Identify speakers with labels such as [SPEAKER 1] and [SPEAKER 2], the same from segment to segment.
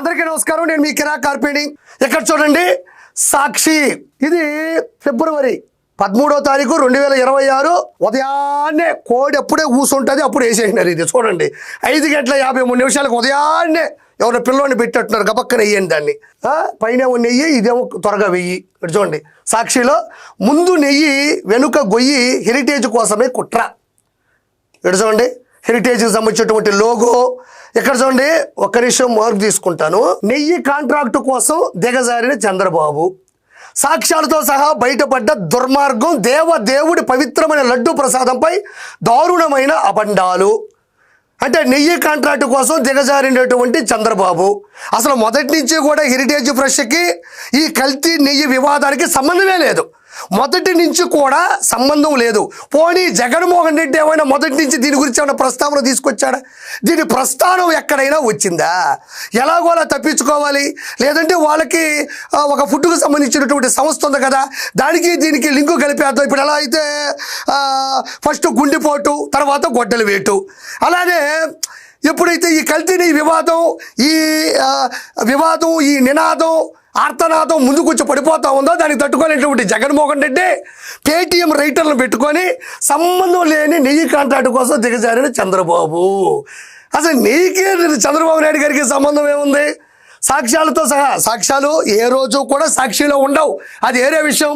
[SPEAKER 1] అందరికీ నమస్కారం. నేను మీ కిరా కార్పేణి. ఇక్కడ చూడండి? సాక్షి. ఇది ఫిబ్రవరి పదమూడో తారీఖు రెండు వేల ఇరవై ఆరు. ఉదయాన్నే కోడి ఎప్పుడే కూసుంటుంది అప్పుడు వేసేసినారు ఇది. చూడండి. ఐదు గంటల యాభై మూడు నిమిషాలకు ఉదయాన్నే ఎవరైనా పిల్లోని పెట్టేట్టున్నారు గబక్కన వెయ్యండి దాన్ని. పైన నెయ్యి ఇదేమో త్వరగా వెయ్యి ఇక్కడ చూడండి. సాక్షిలో ముందు నెయ్యి వెనుక గొయ్యి హెరిటేజ్ కోసమే కుట్ర. ఇక్కడ చూడండి. హెరిటేజ్కి సంబంధించినటువంటి లోగో ఇక్కడ చూడండి ఒక్క నిమిషం మార్క్ తీసుకుంటాను. నెయ్యి కాంట్రాక్టు కోసం దిగజారిన చంద్రబాబు. సాక్ష్యాలతో సహా బయటపడ్డ దుర్మార్గం దేవ దేవుడి పవిత్రమైన లడ్డు ప్రసాదంపై దారుణమైన అబండాలు. అంటే నెయ్యి కాంట్రాక్ట్ కోసం దిగజారినటువంటి చంద్రబాబు. అసలు మొదటి నుంచి కూడా హెరిటేజ్ ఫ్రెష్కి ఈ కల్తీ నెయ్యి వివాదానికి సంబంధమే లేదు. మొదటి నుంచి కూడా సంబంధం లేదు. పోనీ జగన్మోహన్ రెడ్డి ఏమైనా మొదటి నుంచి దీని గురించి ఏమైనా ప్రస్తావన తీసుకొచ్చాడా? దీని ప్రస్థానం ఎక్కడైనా వచ్చిందా? ఎలాగోలా తప్పించుకోవాలి? లేదంటే వాళ్ళకి ఒక ఫుడ్కు సంబంధించినటువంటి సంస్థ ఉంది కదా దానికి దీనికి లింకు కలిపేద్దాం. ఇప్పుడు ఎలా అయితే ఫస్ట్ గుండెపోటు తర్వాత గొడ్డలు వేటు. అలానే ఎప్పుడైతే ఈ కల్తీని వివాదం ఈ వివాదం ఈ నినాదం ఆర్తనాదం ముందుకు వచ్చి పడిపోతా ఉందో? దానికి తట్టుకోలేటువంటి జగన్మోహన్ రెడ్డి పేటీఎం రైటర్లను పెట్టుకొని సంబంధం లేని నెయ్యి కాంట్రాక్ట్ కోసం దిగజారిన చంద్రబాబు. అసలు నెయ్యికి చంద్రబాబు నాయుడు గారికి సంబంధం ఏముంది? సాక్ష్యాలతో సహా సాక్ష్యాలు ఏ రోజు కూడా సాక్షిలో ఉండవు. అది వేరే విషయం.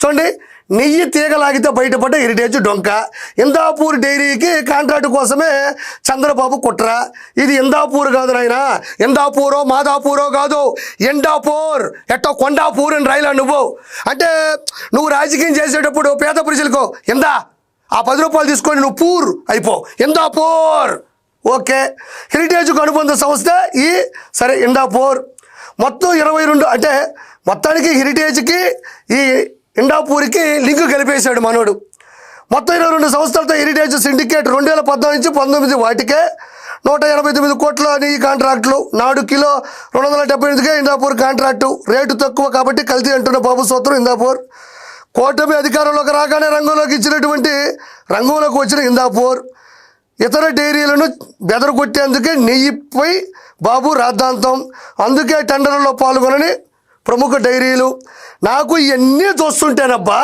[SPEAKER 1] చూడండి నెయ్యి తీగలాగితే బయటపడ్డ హెరిటేజ్ డొంక. ఇందాపూర్ డైరీకి కాంట్రాక్ట్ కోసమే చంద్రబాబు కుట్ర. ఇది ఇందాపూర్ కాదు నాయన. ఇందాపూరో మాదాపూరో కాదు. ఎండాపూర్ ఎట్టో కొండాపూర్ అని రాయిలా నువ్వు. అంటే నువ్వు రాజకీయం చేసేటప్పుడు పేద ప్రజలకు ఎందా ఆ పది రూపాయలు తీసుకొని నువ్వు పూర్ అయిపో. ఇందాపూర్. ఓకే. హెరిటేజ్కు అనుబంధ సంస్థ ఈ సరే ఇండాపూర్. మొత్తం ఇరవై రెండు అంటే మొత్తానికి హెరిటేజ్కి ఈ ఇండాపూర్కి లింక్ కలిపేశాడు మనోడు. మొత్తం ఇరవై రెండు సంస్థలతో హెరిటేజ్ సిండికేట్ రెండు వేల పద్నాలుగు నుంచి పంతొమ్మిది వాటికే నూట ఎనభై తొమ్మిది కోట్ల నీ కాంట్రాక్టులు. నాడు కిలో రెండు వందల డెబ్బై ఎనిమిదికే ఇందాపూర్ కాంట్రాక్టు. రేటు తక్కువ కాబట్టి కల్తీ అంటున్న బాబు సూత్రం ఇందాపూర్ కూటమి అధికారంలోకి రాగానే రంగంలోకి ఇచ్చినటువంటి రంగంలోకి వచ్చిన ఇందాపూర్ ఇతర డైరీలను బెదరగొట్టేందుకే నెయ్యిపై బాబు రాద్ధాంతం. అందుకే టెండర్లో పాల్గొనని ప్రముఖ డైరీలు. నాకు ఇవన్నీ చూస్తుంటేనబ్బా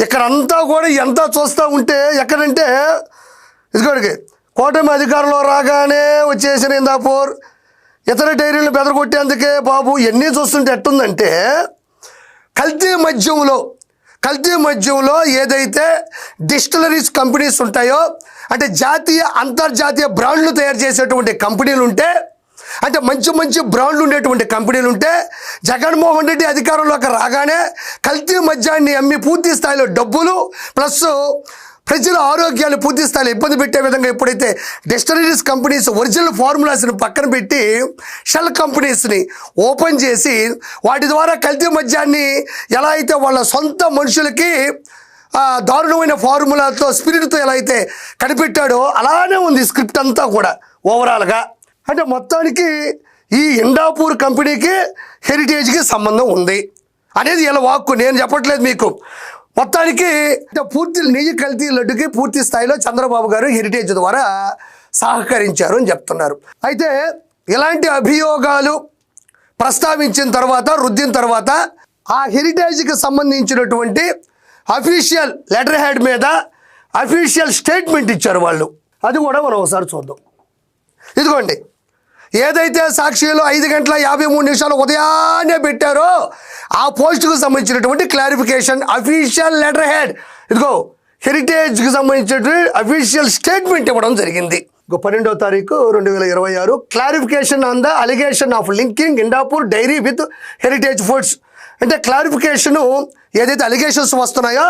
[SPEAKER 1] ఇక్కడంతా కూడా ఎంత చూస్తూ ఉంటే ఎక్కడంటే ఇదిగోడికి కూటమి అధికారంలో రాగానే వచ్చేసిన ఇందాపూర్ ఇతర డైరీలను బెదరగొట్టేందుకే బాబు ఇవన్నీ చూస్తుంటే ఎట్టుందంటే కల్తీ మద్యంలో కల్తీ మద్యంలో ఏదైతే డిస్టిలరీస్ కంపెనీస్ ఉంటాయో అంటే జాతీయ అంతర్జాతీయ బ్రాండ్లు తయారు చేసేటువంటి కంపెనీలు ఉంటే అంటే మంచి మంచి బ్రాండ్లు ఉండేటువంటి కంపెనీలు ఉంటే జగన్మోహన్ రెడ్డి అధికారంలోకి రాగానే కల్తీ మద్యాన్ని అమ్మి పూర్తి స్థాయిలో డబ్బులు ప్లస్ ప్రజల ఆరోగ్యాలు పూర్తి స్థాయిలో ఇబ్బంది పెట్టే విధంగా ఎప్పుడైతే డిస్టరీస్ కంపెనీస్ ఒరిజినల్ ఫార్ములాస్ని పక్కన పెట్టి షెల్ కంపెనీస్ని ఓపెన్ చేసి వాటి ద్వారా కల్తీ మద్యాన్ని ఎలా అయితే వాళ్ళ సొంత మనుషులకి దారుణమైన ఫార్ములాతో స్పిరిట్తో ఎలా అయితే కనిపెట్టాడో అలానే ఉంది స్క్రిప్ట్ అంతా కూడా. ఓవరాల్గా అంటే మొత్తానికి ఈ ఇండాపూర్ కంపెనీకి హెరిటేజ్కి సంబంధం ఉంది. అనేది ఇలా వాక్కు. నేను చెప్పట్లేదు మీకు. మొత్తానికి అంటే పూర్తి నెయ్యి కల్తీ లడ్డుకి పూర్తి స్థాయిలో చంద్రబాబు గారు హెరిటేజ్ ద్వారా సహకరించారు అని చెప్తున్నారు. అయితే ఇలాంటి అభియోగాలు ప్రస్తావించిన తర్వాత రుద్దిన తర్వాత ఆ హెరిటేజ్కి సంబంధించినటువంటి అఫీషియల్ లెటర్ హెడ్ మీద అఫీషియల్ స్టేట్మెంట్ ఇచ్చారు వాళ్ళు. అది కూడా మనం ఒకసారి చూద్దాం. ఇదిగోండి. ఏదైతే సాక్షిలో ఐదు గంటల యాభై మూడు నిమిషాలు ఉదయాన్నే పెట్టారో ఆ పోస్టుకు సంబంధించినటువంటి క్లారిఫికేషన్ అఫీషియల్ లెటర్ హెడ్ ఇదిగో హెరిటేజ్కి సంబంధించినటువంటి అఫీషియల్ స్టేట్మెంట్ ఇవ్వడం జరిగింది. ఇంకో పన్నెండో తారీఖు రెండు వేల ఇరవై ఆరు. Clarification on the allegation of linking Indapur dairy with Heritage Foods అంటే క్లారిఫికేషను ఏదైతే అలిగేషన్స్ వస్తున్నాయో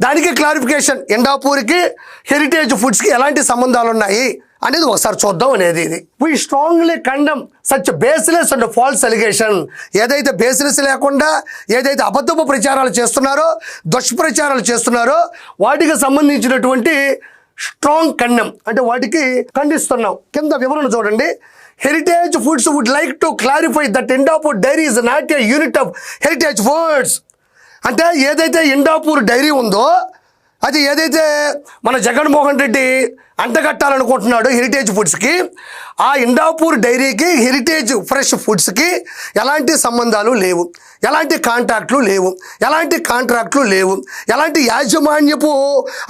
[SPEAKER 1] దానికి క్లారిఫికేషన్ ఎండాపూర్కి హెరిటేజ్ ఫుడ్స్కి ఎలాంటి సంబంధాలు ఉన్నాయి అనేది ఒకసారి చూద్దాం అనేది ఇది. We strongly condemn such baseless and false allegation ఏదైతే బేస్లెస్ లేకుండా ఏదైతే అబద్ధపు ప్రచారాలు చేస్తున్నారో దుష్ప్రచారాలు చేస్తున్నారో వాటికి సంబంధించినటువంటి స్ట్రాంగ్ కండమ్ అంటే వాటికి ఖండిస్తున్నాం. కింద వివరణ చూడండి. Heritage Foods would like to clarify that Indapur dairy is not a unit of Heritage Foods అంటే ఏదైతే ఇండాపూర్ డైరీ ఉందో అది ఏదైతే మన జగన్మోహన్ రెడ్డి అంటగట్టాలనుకుంటున్నాడో హెరిటేజ్ ఫుడ్స్కి ఆ ఇండాపూర్ డైరీకి హెరిటేజ్ ఫ్రెష్ ఫుడ్స్కి ఎలాంటి సంబంధాలు లేవు. ఎలాంటి కాంట్రాక్ట్లు లేవు. ఎలాంటి కాంట్రాక్ట్లు లేవు. ఎలాంటి యాజమాన్యపు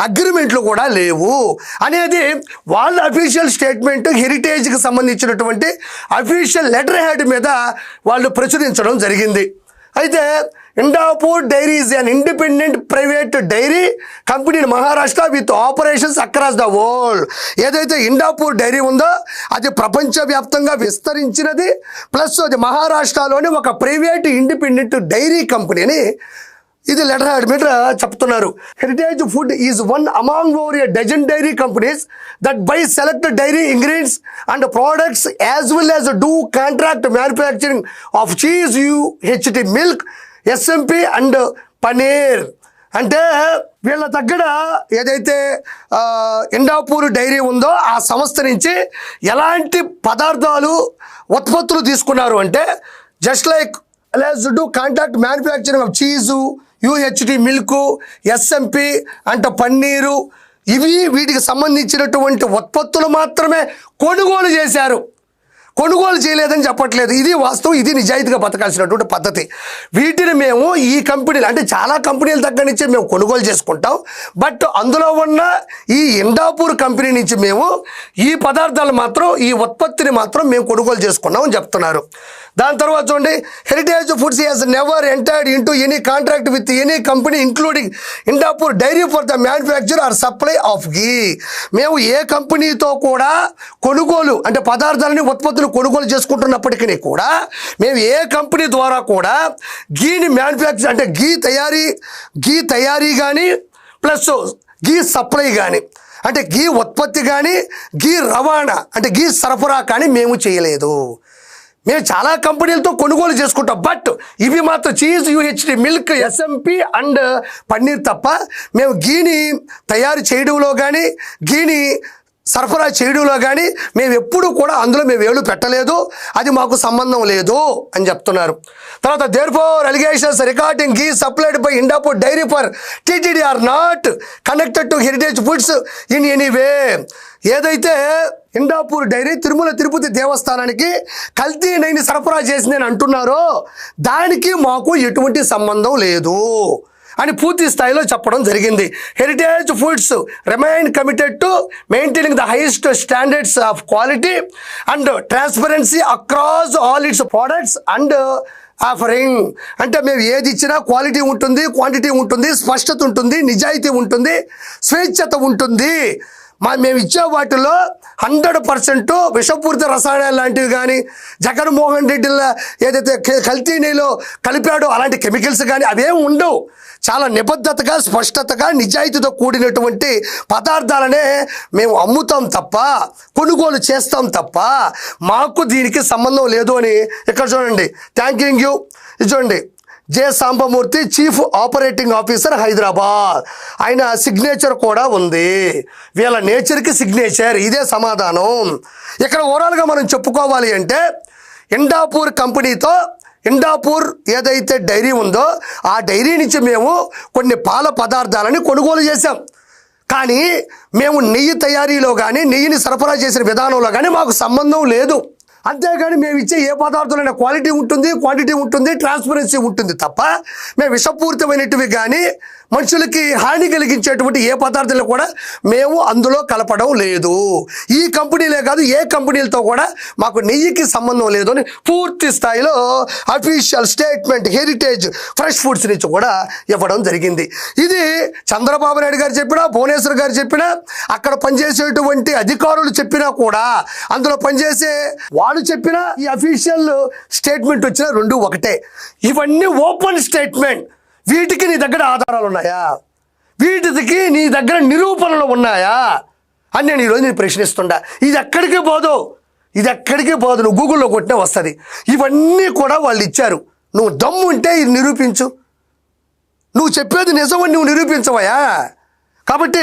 [SPEAKER 1] అగ్రిమెంట్లు కూడా లేవు. అనేది వాళ్ళ అఫీషియల్ స్టేట్మెంట్ హెరిటేజ్కి సంబంధించినటువంటి అఫీషియల్ లెటర్ హెడ్ మీద వాళ్ళు ప్రచురించడం జరిగింది. అయితే Indapur dairy is an independent private dairy company Maharashtra with operations across the world ఏదైతే ఇండాపూర్ డైరీ ఉందో అది ప్రపంచవ్యాప్తంగా విస్తరించినది. ప్లస్ అది మహారాష్ట్రలోని ఒక ప్రైవేట్ ఇండిపెండెంట్ డైరీ కంపెనీని ఇది లెటర్ హెడ్ మీద చెప్తున్నారు. Heritage Food is one among over a dozen dairy companies that by select dairy ingredients and products as well as do contract manufacturing of cheese U HT milk SMP and paneer అంటే వీళ్ళ దగ్గర ఏదైతే ఎండాపూర్ Indapur dairy ఉందో ఆ సంస్థ నుంచి ఎలాంటి పదార్థాలు ఉత్పత్తులు తీసుకున్నారు అంటే just like let's do contact manufacturing of cheese UHD milk SMP అంటే పన్నీరు ఇవి వీటికి సంబంధించినటువంటి ఉత్పత్తులు మాత్రమే కొనుగోలు చేశారు. కొనుగోలు చేయలేదని చెప్పట్లేదు. ఇది వాస్తవం ఇది నిజాయితీగా బతకాల్సినటువంటి పద్ధతి. వీటిని మేము ఈ కంపెనీలు అంటే చాలా కంపెనీల దగ్గర నుంచి మేము కొనుగోలు చేసుకుంటాం. బట్ అందులో ఉన్న ఈ ఇండాపూర్ కంపెనీ నుంచి మేము ఈ పదార్థాలు మాత్రం ఈ ఉత్పత్తిని మాత్రం మేము కొనుగోలు చేసుకున్నాం అని చెప్తున్నారు. దాని తర్వాత చూడండి Heritage Foods has never entered into any contract with any company including Indapur dairy for the manufacture or supply of ghee మేము ఏ కంపెనీతో కూడా కొనుగోలు అంటే పదార్థాలని ఉత్పత్తులు కొనుగోలు చేసుకుంటున్నప్పటికీ కూడా మేము ఏ కంపెనీ ద్వారా కూడా గీని మ్యానుఫ్యాక్చర్ అంటే గీ తయారీ గీ తయారీ కానీ ప్లస్ గీ సప్లై కానీ అంటే గీ ఉత్పత్తి కానీ గీ రవాణా అంటే గీ సరఫరా కానీ మేము చేయలేదు. నేను చాలా కంపెనీలతో కొనుగోలు చేసుకుంటాం బట్ ఇవి మాత్రం cheese UHD milk SMP and paneer తప్ప మేము గీని తయారు చేయడంలో కానీ గీని సరఫరా చేయడంలో కానీ మేము ఎప్పుడూ కూడా అందులో మేము వేలు పెట్టలేదు. అది మాకు సంబంధం లేదు అని చెప్తున్నారు. తర్వాత there four allegations recording ghee supplied by Indapur dairy for TTD are not connected to Heritage Foods in any way ఏదైతే ఇండాపూర్ డైరీ తిరుమల తిరుపతి దేవస్థానానికి కల్తీ నైని సరఫరా చేసిందని అంటున్నారో దానికి మాకు ఎటువంటి సంబంధం లేదు అని పూర్తి స్థాయిలో చెప్పడం జరిగింది. Heritage Foods remain committed to maintaining the highest standards of quality and transparency across all its products and offering అంటే మేము ఏది ఇచ్చినా క్వాలిటీ ఉంటుంది క్వాంటిటీ ఉంటుంది స్పష్టత ఉంటుంది నిజాయితీ ఉంటుంది స్వేచ్ఛత ఉంటుంది. మా మేము ఇచ్చే వాటిలో హండ్రెడ్ పర్సెంట్ విషపూరిత రసాయనాలు లాంటివి కానీ జగన్మోహన్ రెడ్డిలో ఏదైతే కె- కల్తీ నెయ్యిలో కలిపాడో అలాంటి కెమికల్స్ కానీ అవేం ఉండవు. చాలా నిబద్ధతగా స్పష్టతగా నిజాయితీతో కూడినటువంటి పదార్థాలనే మేము అమ్ముతాం తప్ప కొనుగోలు చేస్తాం తప్ప మాకు దీనికి సంబంధం లేదు అని ఇక్కడ చూడండి. థ్యాంక్ యూ ఇది చూడండి. J. Sambamurthy chief operating officer Hyderabad. ఆయన సిగ్నేచర్ కూడా ఉంది. వీళ్ళ నేచర్కి సిగ్నేచర్. ఇదే సమాధానం. ఇక్కడ ఓవరాల్గా మనం చెప్పుకోవాలి అంటే ఇండాపూర్ కంపెనీతో ఇండాపూర్ ఏదైతే డైరీ ఉందో ఆ డైరీ నుంచి మేము కొన్ని పాల పదార్థాలని కొనుగోలు చేశాం. కానీ మేము నెయ్యి తయారీలో కానీ నెయ్యిని సరఫరా చేసిన విధానంలో కానీ మాకు సంబంధం లేదు. అంతేగాని మేము ఇచ్చే ఏ పదార్థాలైనా క్వాలిటీ ఉంటుంది క్వాంటిటీ ఉంటుంది ట్రాన్స్పరెన్సీ ఉంటుంది తప్ప మేము విషపూరితమైనటివి కానీ మనుషులకి హాని కలిగించేటువంటి ఏ పదార్థాలు కూడా మేము అందులో కలపడం లేదు. ఈ కంపెనీలే కాదు ఏ కంపెనీలతో కూడా మాకు నెయ్యికి సంబంధం లేదు అని పూర్తి స్థాయిలో official statement Heritage Fresh Foods నుంచి కూడా ఇవ్వడం జరిగింది. ఇది చంద్రబాబు నాయుడు గారు చెప్పినా భువనేశ్వర్ గారు చెప్పినా అక్కడ పనిచేసేటువంటి అధికారులు చెప్పినా కూడా అందులో పనిచేసే వాళ్ళు చెప్పినా ఈ అఫీషియల్ స్టేట్మెంట్ వచ్చిన రెండు ఒకటే. ఇవన్నీ ఓపెన్ స్టేట్మెంట్ వీటికి నీ దగ్గర ఆధారాలు ఉన్నాయా? వీటికి నీ దగ్గర నిరూపణలు ఉన్నాయా? అని నేను ఈరోజు నేను ప్రశ్నిస్తుండా. ఇది ఎక్కడికి పోదు? ఇది ఎక్కడికి పోదు? నువ్వు గూగుల్లో కొట్టినా వస్తుంది. ఇవన్నీ కూడా వాళ్ళు ఇచ్చారు. నువ్వు దమ్ము ఉంటే ఇది నిరూపించు. నువ్వు చెప్పేది నిజమని నువ్వు నిరూపించవయా కాబట్టి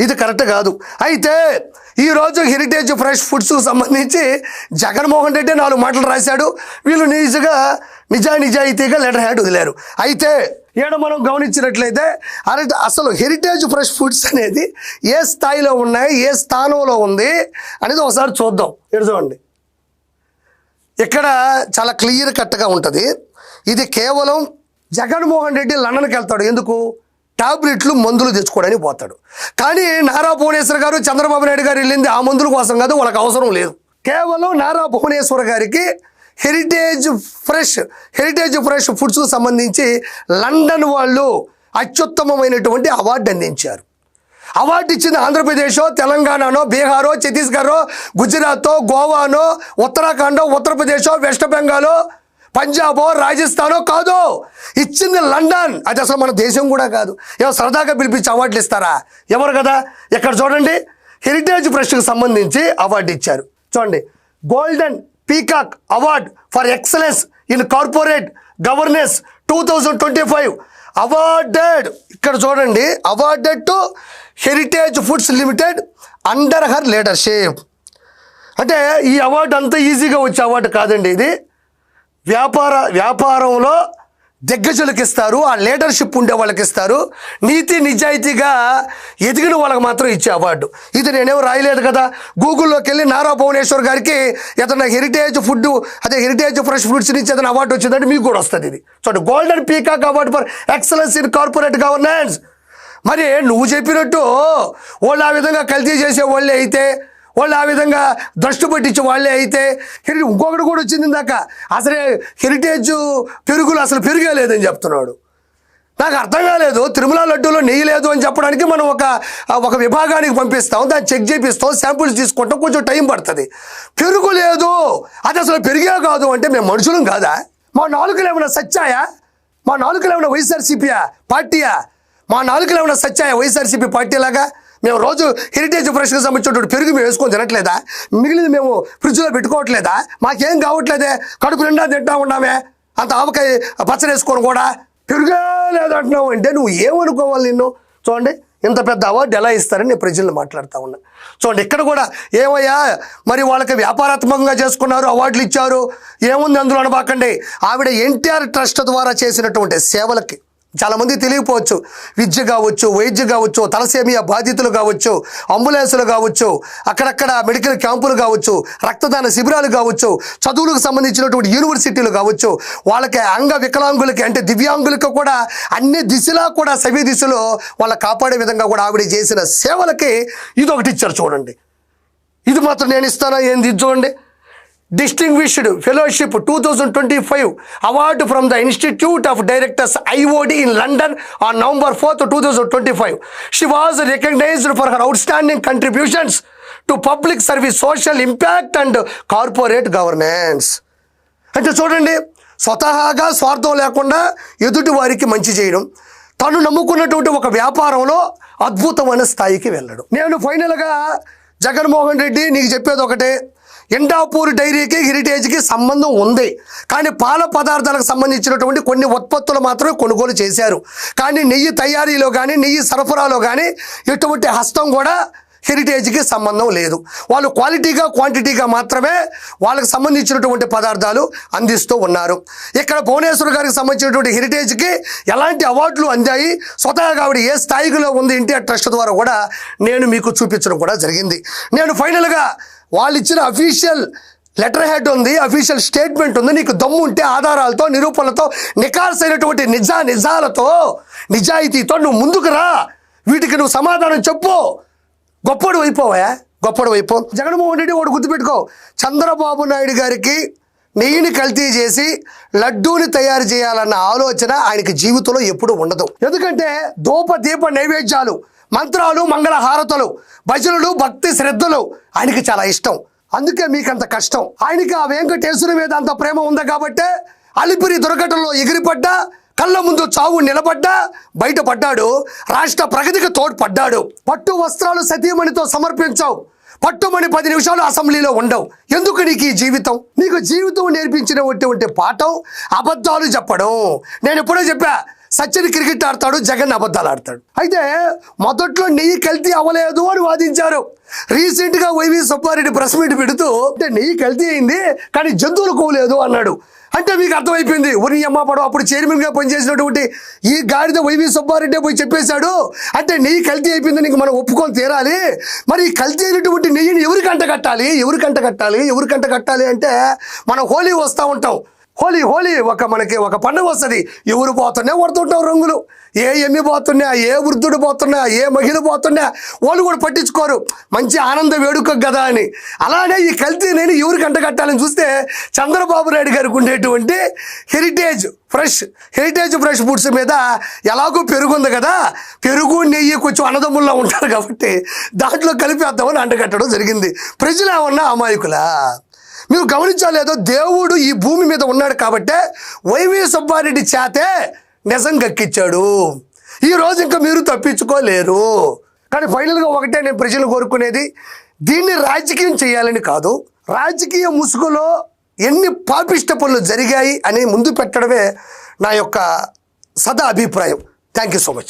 [SPEAKER 1] ఇది కరెక్ట్ కాదు. అయితే ఈరోజు హెరిటేజ్ ఫ్రెష్ ఫుడ్స్కు సంబంధించి జగన్మోహన్ రెడ్డి నాలుగు మాటలు రాశాడు. వీళ్ళు నిజంగా నిజా నిజాయితీగా లెటర్ హ్యాడ్ వదిలారు. అయితే ఈడ మనం గమనించినట్లయితే అరే అసలు హెరిటేజ్ ఫ్రెష్ ఫుడ్స్ అనేది ఏ స్థాయిలో ఉన్నాయి ఏ స్థానంలో ఉంది అనేది ఒకసారి చూద్దాం. ఇక్కడ చూడండి. ఇక్కడ చాలా క్లియర్ కట్గా ఉంటుంది. ఇది కేవలం జగన్మోహన్ రెడ్డి లండన్కి వెళ్తాడు. ఎందుకు? టాబ్లెట్లు మందులు తెచ్చుకోవడానికి పోతాడు. కానీ నారా భువనేశ్వర్ గారు చంద్రబాబు నాయుడు గారు వెళ్ళింది ఆ మందుల కోసం కాదు వాళ్ళకి అవసరం లేదు. కేవలం నారా భువనేశ్వర్ గారికి హెరిటేజ్ ఫ్రెష్ హెరిటేజ్ ఫ్రెష్ ఫుడ్స్కు సంబంధించి లండన్ వాళ్ళు అత్యుత్తమమైనటువంటి అవార్డు అందించారు. అవార్డు ఇచ్చింది ఆంధ్రప్రదేశో తెలంగాణనో బీహారో ఛత్తీస్గఢో గుజరాతో గోవానో ఉత్తరాఖండో ఉత్తరప్రదేశో వెస్ట్ బెంగాలో పంజాబో రాజస్థానో కాదు. ఇచ్చింది లండన్. అది అసలు మన దేశం కూడా కాదు. ఏమో సరదాగా పిలిపించి అవార్డులు ఇస్తారా? ఎవరు కదా? ఇక్కడ చూడండి. హెరిటేజ్ ఫ్రెష్కి సంబంధించి అవార్డు ఇచ్చారు. చూడండి. Golden peacock award for excellence in corporate governance two thousand twenty five. Awarded ఇక్కడ చూడండి awarded to Heritage Foods limited under her leadership. అంటే ఈ అవార్డు అంత ఈజీగా వచ్చే అవార్డు కాదండి ఇది. వ్యాపార వ్యాపారంలో దిగ్గజులకు ఇస్తారు ఆ లీడర్షిప్ ఉండే వాళ్ళకి ఇస్తారు నీతి నిజాయితీగా ఎదిగిన వాళ్ళకి మాత్రం ఇచ్చే అవార్డు. ఇది నేనేం రాయలేదు కదా. గూగుల్లోకి వెళ్ళి నారా భువనేశ్వర్ గారికి ఏదైనా హెరిటేజ్ ఫుడ్ అదే హెరిటేజ్ ఫ్రెష్ ఫుడ్స్ నుంచి ఏదైనా అవార్డు వచ్చిందంటే మీకు కూడా వస్తుంది ఇది. చూడండి golden peacock award for excellence in corporate governance మరి నువ్వు చెప్పినట్టు వాళ్ళు ఆ విధంగా కల్తీ చేసే వాళ్ళే అయితే వాళ్ళు ఆ విధంగా దృష్టి పట్టించే వాళ్ళే అయితే హెరి ఇంకొకటి కూడా వచ్చింది ఇందాక. అసలే హెరిటేజ్ పెరుగులు అసలు పెరిగే లేదని చెప్తున్నాడు. నాకు అర్థం కాలేదు. తిరుమల లడ్డూలో నెయ్యి లేదు అని చెప్పడానికి మనం ఒక ఒక విభాగానికి పంపిస్తాం. దాన్ని చెక్ చేపిస్తాం శాంపుల్స్ తీసుకుంటాం. కొంచెం టైం పడుతుంది. పెరుగు లేదు. అది అసలు పెరిగే కాదు అంటే మేము మనుషులం కాదా? మా నాలుగులు ఏమైనా సచ్చాయా? మా నాలుగులు ఏమైనా వైఎస్ఆర్సీపీయా? పార్టీయా? మా నాలుగులు ఏమైనా సచ్చాయా వైఎస్ఆర్సీపీ పార్టీ లాగా మేము రోజు హెరిటేజ్ ఫ్రెష్కి సంబంధించినటువంటి పెరుగు మేము వేసుకొని తినట్లేదా? మిగిలింది మేము ఫ్రిడ్జ్లో పెట్టుకోవట్లేదా? మాకేం కావట్లేదే? కడుపు నిండా తింటా ఉన్నామే. అంత ఆవకాయ పచ్చడి వేసుకొని కూడా పెరుగే లేదంటున్నావు అంటే నువ్వు ఏమనుకోవాలి నిన్ను? చూడండి ఇంత పెద్ద అవార్డు ఎలా ఇస్తారని నేను ప్రజలను మాట్లాడుతూ ఉన్నా. చూడండి ఇక్కడ కూడా ఏమయ్యా మరి వాళ్ళకి వ్యాపారాత్మకంగా చేసుకున్నారు అవార్డులు ఇచ్చారు. ఏముంది అందులో అనబాకండి? ఆవిడ ఎన్టీఆర్ ట్రస్ట్ ద్వారా చేసినటువంటి సేవలకి చాలామంది తెలియకపోవచ్చు. విద్య కావచ్చు వైద్య కావచ్చు తలసేమియా బాధితులు కావచ్చు అంబులెన్సులు కావచ్చు అక్కడక్కడ మెడికల్ క్యాంపులు కావచ్చు రక్తదాన శిబిరాలు కావచ్చు చదువులకు సంబంధించినటువంటి యూనివర్సిటీలు కావచ్చు వాళ్ళకి అంగ వికలాంగులకి అంటే దివ్యాంగులకు కూడా అన్ని దిశలా కూడా సవి దిశలో వాళ్ళ కాపాడే విధంగా కూడా ఆవిడ చేసిన సేవలకి ఇది ఒకటి ఇచ్చారు చూడండి. ఇది మాత్రం నేను ఇస్తానా? ఏంది? చూడండి. Distinguished fellowship two thousand twenty five award from the institute of directors IOD in London on November fourth two thousand twenty five. She was recognised for her outstanding contributions to public service social impact and corporate governance అంటే చూడండి స్వతహాగా స్వార్థం లేకుండా ఎదుటి వారికి మంచి చేయడం తను నమ్ముకున్నటువంటి ఒక వ్యాపారంలో అద్భుతమైన స్థాయికి వెళ్ళడం. నేను ఫైనల్గా జగన్మోహన్ రెడ్డి నీకు చెప్పేది ఒకటే ఎండాపూర్ డైరీకి హెరిటేజ్కి సంబంధం ఉంది. కానీ పాల పదార్థాలకు సంబంధించినటువంటి కొన్ని ఉత్పత్తులు మాత్రమే కొనుగోలు చేశారు. కానీ నెయ్యి తయారీలో కానీ నెయ్యి సరఫరాలో కానీ ఎటువంటి హస్తం కూడా హెరిటేజ్కి సంబంధం లేదు. వాళ్ళు క్వాలిటీగా క్వాంటిటీగా మాత్రమే వాళ్ళకి సంబంధించినటువంటి పదార్థాలు అందిస్తూ ఉన్నారు. ఇక్కడ భువనేశ్వర్ గారికి సంబంధించినటువంటి హెరిటేజ్కి ఎలాంటి అవార్డులు అందాయి స్వతహాగా ఆవిడ ఏ స్థాయిలో ఉంది ఎన్టీఆర్ ట్రస్ట్ ద్వారా కూడా నేను మీకు చూపించడం కూడా జరిగింది. నేను ఫైనల్గా వాళ్ళు ఇచ్చిన అఫీషియల్ లెటర్ హెడ్ ఉంది అఫీషియల్ స్టేట్మెంట్ ఉంది. నీకు దమ్ము ఉంటే ఆధారాలతో నిరూపణలతో నికాల్సైనటువంటి నిజా నిజాలతో నిజాయితీతో నువ్వు ముందుకు రా. వీటికి నువ్వు సమాధానం చెప్పు. గొప్పడు అయిపోవా గొప్పడు అయిపో. జగన్మోహన్ రెడ్డి ఒకటి గుర్తుపెట్టుకో. చంద్రబాబు నాయుడు గారికి నెయ్యిని కల్తీ చేసి లడ్డూని తయారు చేయాలన్న ఆలోచన ఆయనకి జీవితంలో ఎప్పుడు ఉండదు. ఎందుకంటే దూప దీప నైవేద్యాలు మంత్రాలు మంగళ హారతలు భజనలు భక్తి శ్రద్ధలు ఆయనకి చాలా ఇష్టం. అందుకే మీకు అంత కష్టం. ఆయనకి ఆ వెంకటేశ్వరి మీద అంత ప్రేమ ఉంది కాబట్టే అలిపిరి దుర్ఘటనలో ఎగిరిపడ్డా కళ్ళ ముందు చావు నిలబడ్డా బయటపడ్డాడు. రాష్ట్ర ప్రగతికి తోడ్పడ్డాడు. పట్టు వస్త్రాలు సతీమణితో సమర్పించావు. పట్టుమని పది నిమిషాలు అసెంబ్లీలో ఉండవు. ఎందుకు నీకు ఈ జీవితం? నీకు జీవితం నేర్పించినటువంటి పాఠం అబద్ధాలు చెప్పడం. నేను ఎప్పుడో చెప్పా సచిన్ క్రికెట్ ఆడతాడు జగన్ అబద్ధాలు ఆడతాడు. అయితే మొదట్లో నెయ్యి కల్తీ అవ్వలేదు అని వాదించారు. రీసెంట్గా వైవి సుబ్బారెడ్డి ప్రెస్ మీట్ పెడుతూ అంటే నెయ్యి కల్తీ అయింది కానీ జంతువులు కోలేదు అన్నాడు. అంటే మీకు అర్థమైపోయింది ఉరి అమ్మ పడవ అప్పుడు చైర్మన్గా పనిచేసినటువంటి ఈ గాడిద వైవి సుబ్బారెడ్డి పోయి చెప్పేశాడు. అంటే నెయ్యి కల్తీ అయిపోయింది నీకు మనం ఒప్పుకొని తీరాలి. మరి ఈ కల్తీ అయినటువంటి నెయ్యిని ఎవరికి కట్టాలి? ఎవరికి కట్టాలి? ఎవరికి కట్టాలి అంటే మనం హోలీ వస్తూ ఉంటాం. హోలీ హోలీ ఒక మనకి ఒక పండుగ వస్తుంది. ఎవరు పోతున్నా కొడుతుంటాం రంగులు. ఏ ఎమ్మి పోతున్నా ఏ వృద్ధుడు పోతున్నా ఏ మహిళ పోతున్నా వాళ్ళు కూడా పట్టించుకోరు. మంచి ఆనంద వేడుక కదా అని. అలానే ఈ కల్తీ నేను ఎవరికి అంట కట్టాలని చూస్తే చంద్రబాబు నాయుడు గారికి ఉండేటువంటి Heritage Fresh Heritage Fresh Foods మీద ఎలాగో పెరుగుంది కదా. పెరుగు నెయ్యి కొంచెం అన్నదమ్ముల్లో ఉంటారు కాబట్టి దాంట్లో కలిపేద్దామని అంటగట్టడం జరిగింది. ప్రజలు ఏమన్నా అమాయకులా? మీరు గమనించాలేదో దేవుడు ఈ భూమి మీద ఉన్నాడు కాబట్టే వైవి సుబ్బారెడ్డి చేతే నిజం గక్కిచ్చాడు. ఈ రోజు ఇంకా మీరు తప్పించుకోలేరు. కానీ ఫైనల్గా ఒకటే నేను ప్రజలు కోరుకునేది దీన్ని రాజకీయం చేయాలని కాదు రాజకీయ ముసుగులో ఎన్ని పాపిష్ట పనులు జరిగాయి అని ముందు పెట్టడమే నా యొక్క సదా అభిప్రాయం. Thank you so much.